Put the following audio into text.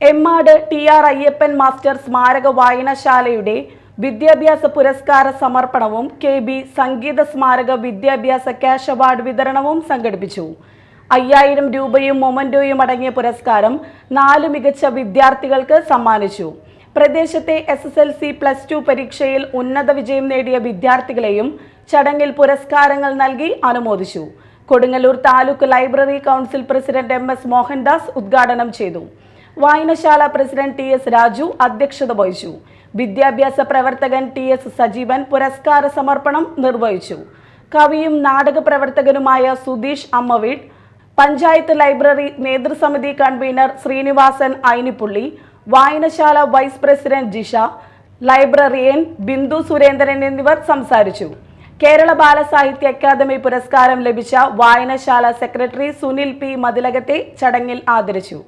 Emmad T R Ayyappan master സ്മാരക വായനശാലയുടെ വിദ്യാഭ്യാസ പുരസ്കാര സമർപ്പണവും കെ ബി സംഗീത സ്മാരക വിദ്യാഭ്യാസ ക്യാഷ് അവാർഡ് വിതരണവും സംഘടിപ്പിച്ചു. അയ്യായിരം രൂപയും മൊമന്റോയും അടങ്ങിയ പുരസ്കാരം നാല് മികച്ച വിദ്യാർത്ഥികൾക്ക് സമ്മാനിച്ചു. പ്രദേശത്തെ S S L C plus two പരീക്ഷയിൽ ഉന്നത വിജയം നേടിയ വിദ്യാർത്ഥികളെയും ചടങ്ങിൽ പുരസ്കാരങ്ങൾ നൽകി അനുമോദിച്ചു. Kodungallur taluk library council president M S Mohandas ഉദ്ഘാടനം ചെയ്തു. വായനശാല പ്രസിഡന്റ് ടി എസ് രാജു അധ്യക്ഷത വഹിച്ചു. വിദ്യാഭ്യാസ പ്രവർത്തകൻ ടി എസ് സജീവൻ പുരസ്കാര സമർപ്പണം നിർവഹിച്ചു. കവിയും നാടക പ്രവർത്തകനുമായ സുധീഷ് അമ്മവീട് പഞ്ചായത്ത് ലൈബ്രറി നേതൃസമിതി കൺവീനർ ശ്രീനിവാസൻ ഐനിപ്പുള്ളി വായനശാല vice president Jisha librarian Bindu Surendran എന്നിവർ സംസാരിച്ചു. കേരള ബാലസാഹിത്യ അക്കാദമി പുരസ്കാരം ലഭിച്ച വായനശാല സെക്രട്ടറി സുനിൽ പി. മതിലകത്തെ ചടങ്ങിൽ ആദരിച്ചു.